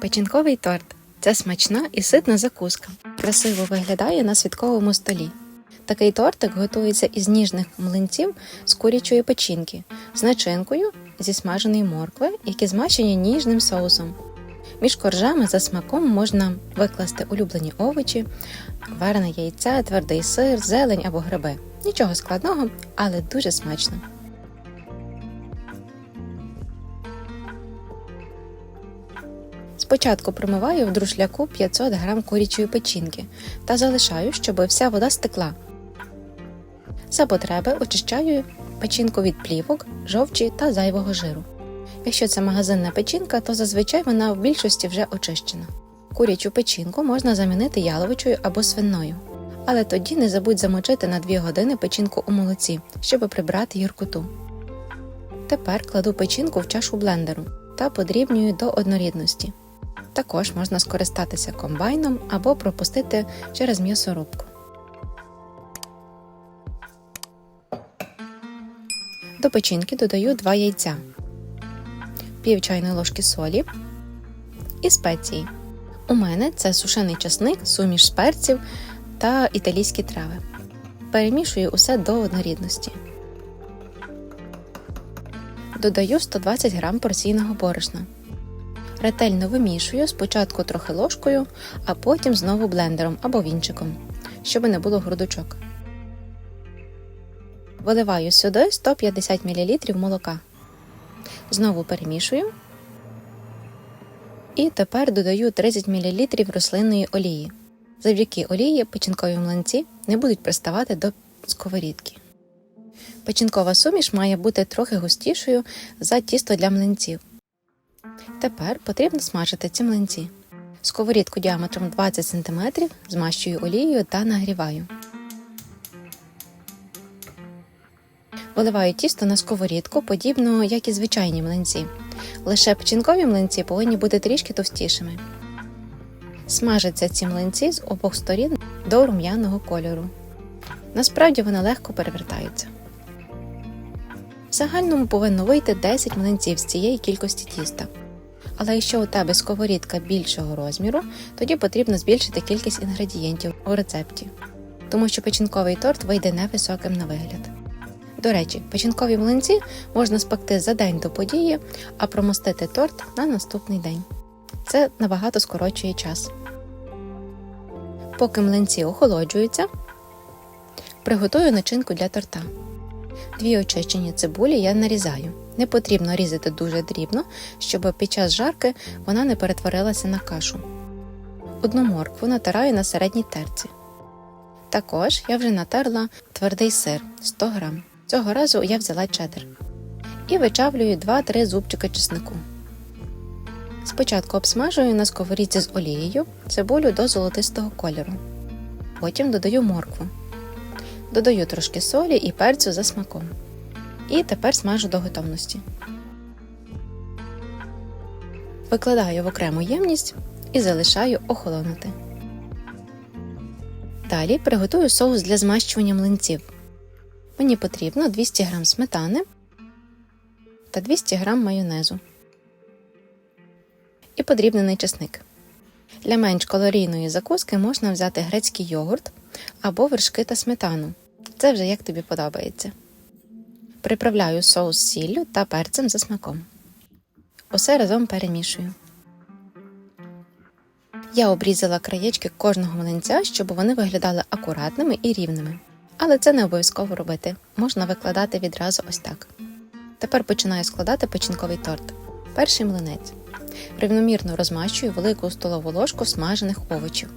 Печінковий торт це смачна і ситна закуска. Красиво виглядає на святковому столі. Такий тортик готується із ніжних млинців з курячої печінки, з начинкою зі смаженої моркви, які змащені ніжним соусом. Між коржами за смаком можна викласти улюблені овочі, варене яйце, твердий сир, зелень або гриби. Нічого складного, але дуже смачно. Спочатку промиваю в друшляку 500 г курячої печінки та залишаю, щоб вся вода стекла. За потреби очищаю печінку від плівок, жовчі та зайвого жиру. Якщо це магазинна печінка, то зазвичай вона в більшості вже очищена. Курячу печінку можна замінити яловичою або свинною. Але тоді не забудь замочити на 2 години печінку у молоці, щоб прибрати гіркоту. Тепер кладу печінку в чашу блендеру та подрібнюю до однорідності. Також можна скористатися комбайном або пропустити через м'ясорубку. До печінки додаю 2 яйця, пів чайної ложки солі і спеції. У мене це сушений часник, суміш перців та італійські трави. Перемішую усе до однорідності. Додаю 120 г порційного борошна. Ретельно вимішую спочатку трохи ложкою, а потім знову блендером або вінчиком, щоб не було грудочок. Виливаю сюди 150 мл молока. Знову перемішую. І тепер додаю 30 мл рослинної олії. Завдяки олії печінкові млинці не будуть приставати до сковорідки. Печінкова суміш має бути трохи густішою за тісто для млинців. Тепер потрібно смажити ці млинці. Сковорідку діаметром 20 см змащую олією та нагріваю. Виливаю тісто на сковорідку, подібно як і звичайні млинці. Лише печінкові млинці повинні бути трішки товстішими. Смажаться ці млинці з обох сторін до рум'яного кольору. Насправді вони легко перевертаються. В загальному повинно вийти 10 млинців з цієї кількості тіста. Але якщо у тебе сковорідка більшого розміру, тоді потрібно збільшити кількість інгредієнтів у рецепті, тому що печінковий торт вийде невисоким на вигляд. До речі, печінкові млинці можна спекти за день до події, а промостити торт на наступний день. Це набагато скорочує час. Поки млинці охолоджуються, приготую начинку для торта. Дві очищені цибулі я нарізаю. Не потрібно різати дуже дрібно, щоб під час жарки вона не перетворилася на кашу. Одну моркву натираю на середній терці. Також я вже натерла твердий сир 100 г. Цього разу я взяла чеддер. І вичавлюю 2-3 зубчики чеснику. Спочатку обсмажую на сковорідці з олією цибулю до золотистого кольору. Потім додаю моркву. Додаю трошки солі і перцю за смаком. І тепер смажу до готовності. Викладаю в окрему ємність і залишаю охолонути. Далі приготую соус для змащування млинців. Мені потрібно 200 г сметани та 200 г майонезу і подрібнений чесник. Для менш калорійної закуски можна взяти грецький йогурт або вершки та сметану. Це вже як тобі подобається. Приправляю соус сіллю та перцем за смаком. Усе разом перемішую. Я обрізала краєчки кожного млинця, щоб вони виглядали акуратними і рівними. Але це не обов'язково робити, можна викладати відразу ось так. Тепер починаю складати печінковий торт. Перший млинець. Рівномірно розмащую велику столову ложку смажених овочів.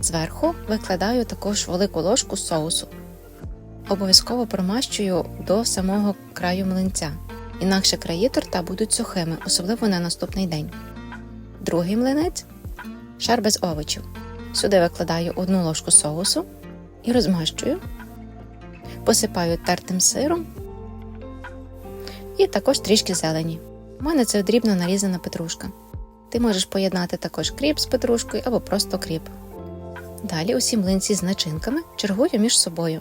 Зверху викладаю також велику ложку соусу. Обов'язково промащую до самого краю млинця, інакше краї торта будуть сухими, особливо на наступний день. Другий млинець шар без овочів. Сюди викладаю одну ложку соусу і розмащую, посипаю тертим сиром і також трішки зелені. У мене це дрібно нарізана петрушка. Ти можеш поєднати також кріп з петрушкою або просто кріп. Далі усі млинці з начинками чергую між собою.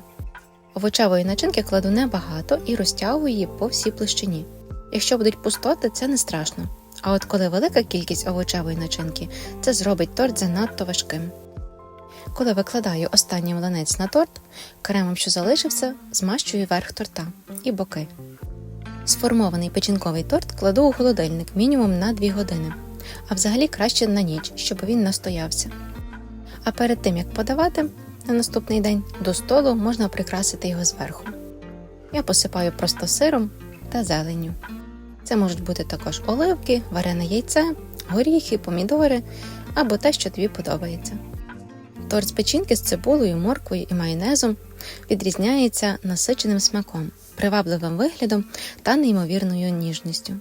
Овочевої начинки кладу небагато і розтягую її по всій площині. Якщо будуть пустоти, це не страшно, А от коли велика кількість овочевої начинки, це зробить торт занадто важким. Коли викладаю останній млинець на торт, кремом, що залишився, змащую верх торта і боки. Сформований печінковий торт кладу у холодильник мінімум на 2 години, а взагалі краще на ніч, щоб він настоявся. А перед тим як подавати на наступний день до столу можна прикрасити його зверху. Я посипаю просто сиром та зеленню. Це можуть бути також оливки, варене яйце, горіхи, помідори або те, що тобі подобається. Торт з печінки з цибулею, морквою і майонезом відрізняється насиченим смаком, привабливим виглядом та неймовірною ніжністю.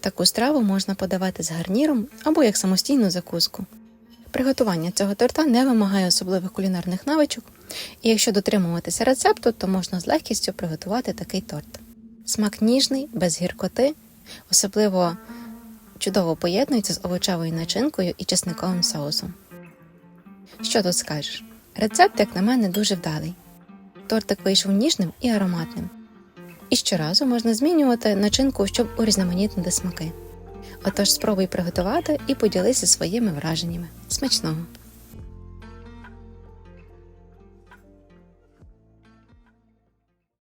Таку страву можна подавати з гарніром або як самостійну закуску. Приготування цього торта не вимагає особливих кулінарних навичок, і якщо дотримуватися рецепту, то можна з легкістю приготувати такий торт. Смак ніжний, без гіркоти, особливо чудово поєднується з овочевою начинкою і чесниковим соусом. Що тут скажеш? Рецепт, як на мене, дуже вдалий. Тортик вийшов ніжним і ароматним. І щоразу можна змінювати начинку, щоб урізноманітнити смаки. Отож спробуй приготувати і поділися своїми враженнями. Смачного!